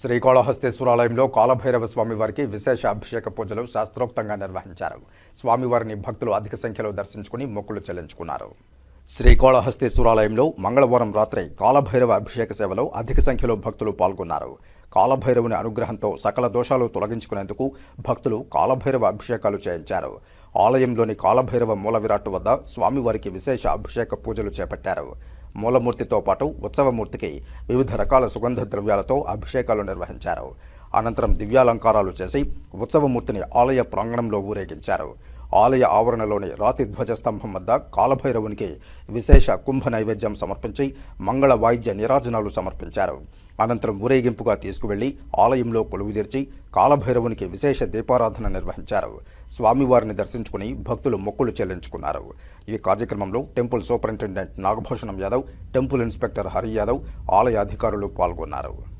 శ్రీకాళహస్తేశ్వరాలయంలో కాలభైరవ స్వామివారికి విశేష అభిషేక పూజలు శాస్త్రోక్తంగా నిర్వహించారు. స్వామివారిని భక్తులు అధిక సంఖ్యలో దర్శించుకుని మొక్కులు చెల్లించుకున్నారు. శ్రీకాళహస్తేశ్వరాలయంలో మంగళవారం రాత్రి కాలభైరవ అభిషేక సేవలో అధిక సంఖ్యలో భక్తులు పాల్గొన్నారు. కాలభైరవుని అనుగ్రహంతో సకల దోషాలు తొలగించుకునేందుకు భక్తులు కాలభైరవ అభిషేకాలు చేయించారు. ఆలయంలోని కాలభైరవ మూల విరాట్టు వద్ద స్వామివారికి విశేష అభిషేక పూజలు చేపట్టారు. మూలమూర్తితో పాటు ఉత్సవమూర్తికి వివిధ రకాల సుగంధ ద్రవ్యాలతో అభిషేకాలు నిర్వహించారు. అనంతరం దివ్యాలంకారాలు చేసి ఉత్సవమూర్తిని ఆలయ ప్రాంగణంలో ఊరేగించారు. ఆలయ ఆవరణలోని రాతి ధ్వజస్తంభం వద్ద కాలభైరవునికి విశేష కుంభ నైవేద్యం సమర్పించి మంగళ వాయిద్య నిరాజనాలు సమర్పించారు. అనంతరం ఊరేగింపుగా తీసుకువెళ్ళి ఆలయంలో కొలువుదీర్చి కాలభైరవునికి విశేష దీపారాధన నిర్వహించారు. స్వామివారిని దర్శించుకుని భక్తులు మొక్కులు చెల్లించుకున్నారు. ఈ కార్యక్రమంలో temple superintendent Nagabhushanam Yadav temple inspector Hari Yadav ఆలయ అధికారులు పాల్గొన్నారు.